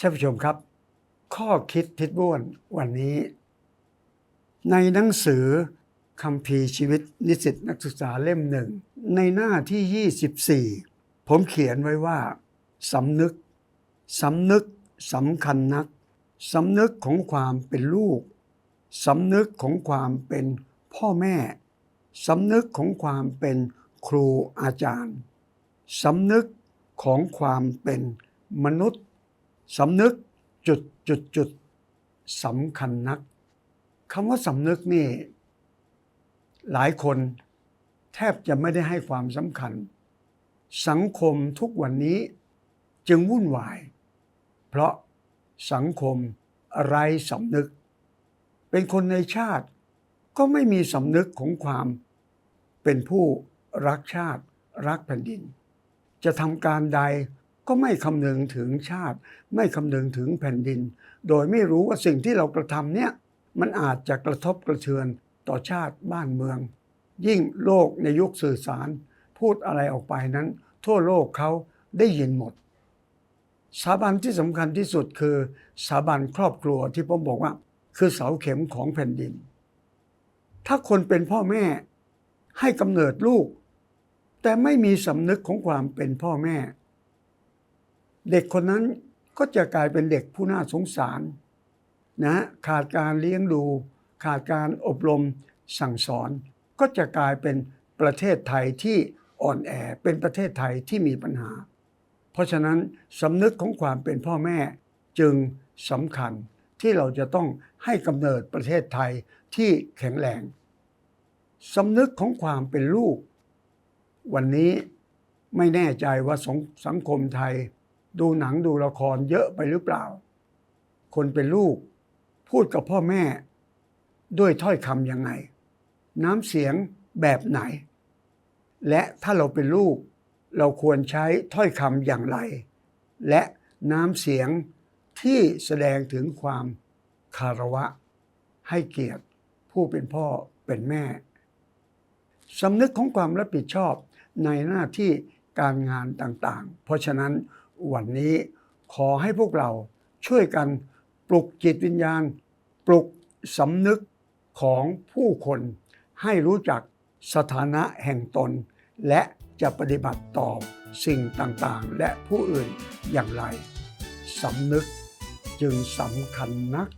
ท่านผู้ชมครับ ข้อคิดทิศบ้วนวันนี้ ในหนังสือคำพีชีวิตนิสิตนักศึกษาเล่มหนึ่ง ในหน้าที่ 24 ผมเขียนไว้ว่าสำนึกสำนึกสำคัญนักสำนึกของความเป็นลูกสำนึกของความเป็นพ่อแม่สำนึกของความเป็นครูอาจารย์สำนึกของความเป็นมนุษย์ สำนึกจุดจุดจุดสำคัญนักคำว่าสำนึกนี่ หลายคนแทบจะไม่ได้ให้ความสำคัญ สังคมทุกวันนี้จึงวุ่นวาย เพราะสังคมไร้สำนึก เป็นคนในชาติก็ไม่มีสำนึกของความเป็นผู้รักชาติรักแผ่นดิน จะทำการใด ก็ไม่คำนึงถึงชาติ ไม่คำนึงถึงแผ่นดิน โดยไม่รู้ว่าสิ่งที่เรากระทำเนี่ยมันอาจจะกระทบกระเทือนต่อชาติบ้านเมือง ยิ่งโลกในยุคสื่อสาร พูดอะไรออกไปนั้น ทั่วโลกเขาได้ยินหมดสถาบันที่สำคัญที่สุดคือสถาบันครอบครัวที่ผมบอกว่า คือเสาเข็มของแผ่นดิน ถ้าคนเป็นพ่อแม่ให้กำเนิดลูก แต่ไม่มีสำนึกของความเป็นพ่อแม่ เด็กคนนั้นก็จะกลายเป็นเด็กผู้น่าสงสารนะขาดการเลี้ยงดู ขาดการอบรมสั่งสอน ก็จะกลายเป็นประเทศไทยที่อ่อนแอเป็นประเทศไทยที่มีปัญหา เพราะฉะนั้นสำนึกของความเป็นพ่อแม่จึงสำคัญที่เราจะต้องให้กำเนิดประเทศไทยที่แข็งแรงสำนึกของความเป็นลูก วันนี้ไม่แน่ใจว่าส,สังคมไทย ดูหนังดูละครเยอะไปหรือเปล่า คนเป็นลูก พูดกับพ่อแม่ ด้วยถ้อยคำยังไง น้ำเสียงแบบไหน และถ้าเราเป็นลูก เราควรใช้ถ้อยคำอย่างไร และน้ำเสียงที่แสดงถึงความคารวะ ให้เกียรติ ผู้เป็นพ่อเป็นแม่สำนึกของความรับผิดชอบในหน้าที่การงานต่างๆ เพราะฉะนั้น วันนี้ขอให้พวกเราช่วยกันปลุกจิตวิญญาณ ปลุกสำนึกของผู้คนให้รู้จักสถานะแห่งตน และจะปฏิบัติต่อสิ่งต่างๆ และผู้อื่นอย่างไรสำนึกจึงสำคัญนัก